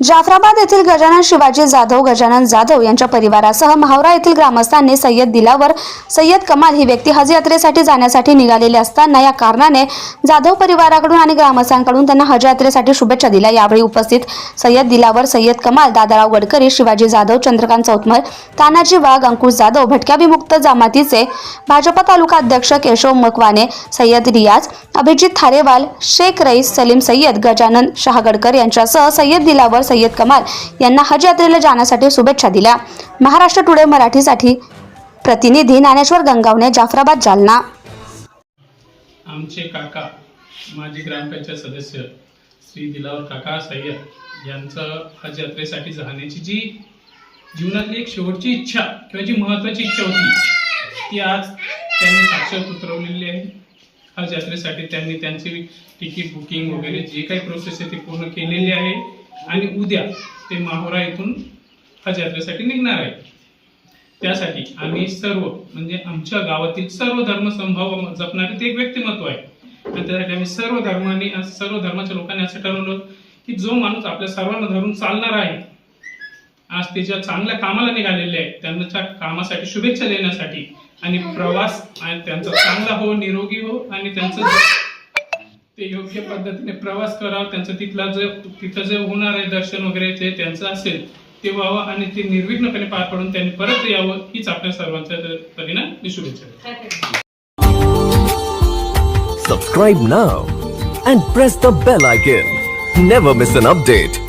जाफराबाद येथील गजानन शिवाजी जाधव गजानन जाधव यांच्या परिवारासह मावरा येथील ग्रामस्थांनी सय्यद दिलावर सय्यद कमाल ही व्यक्ती हज यात्रेसाठी जाण्यासाठी निघालेली असताना या कारणाने जाधव परिवाराकडून आणि ग्रामस्थांकडून त्यांना हज यात्रेसाठी शुभेच्छा दिल्या. यावेळी उपस्थित सय्यद दिलावर सय्यद कमाल दादाराव गडकरी शिवाजी जाधव चंद्रकांत चौतमल तानाजी वाघ अंकुश जाधव भटक्या विमुक्त जमातीचे भाजपा तालुका अध्यक्ष केशव मकवाने सय्यद रियाज अभिजित थारेवाल शेख रईस सलीम सय्यद गजानन शहागडकर यांच्यासह सय्यद दिलावर सय्यद कमाल यांना हज यात्रेला जाण्यासाठी शुभेच्छा दिल्या. महाराष्ट्र टुडे मराठीसाठी प्रतिनिधी ज्ञानेश्वर गंगावणे जाफराबाद जालना. आमचे काका माजी ग्रामपंचायत सदस्य श्री दिलावर काका सय्यद यांचं हज यात्रेसाठी जाण्याची जी जीवनातली एक शेवटची इच्छा किंवा जी महत्वाची इच्छा होती ती आज त्यांनी साक्षात उतरवलेली आहे. हज यात्रेसाठी त्यांनी त्यांची तिकीट बुकिंग वगैरे जे काही प्रोसेस आहे ती पूर्ण केलेली आहे. आणि उद्या ते माहोरा इथून हज यात्रेसाठी निघणार आहे. त्यासाठी आम्ही सर्व म्हणजे आमच्या गावातील सर्व धर्मसंभाव जपणारे ते एक व्यक्तिमत्व आहे. आणि त्यासाठी आम्ही सर्व धर्मांनी सर्व धर्माच्या लोकांनी असं ठरवलं की जो माणूस आपल्या सर्वांना धरून चालणार आहे आज त्याच्या चांगल्या कामाला निघालेले आहे त्यांच्या कामासाठी शुभेच्छा देण्यासाठी आणि प्रवास आणि त्यांचा चांगला हो निरोगी हो आणि त्यांचं ते योग्य पद्धतीने प्रवास करावा त्यांचं तिथला जे तिथं जे होणार आहे दर्शन वगैरे ते त्यांचं असेल ते व्हावं आणि ते निर्विघ्नपणे पार पडून त्यांनी परत यावं हीच आपल्या सर्वांच्या परिणाम मी शुभेच्छा Subscribe now and press the bell icon. Never miss an update.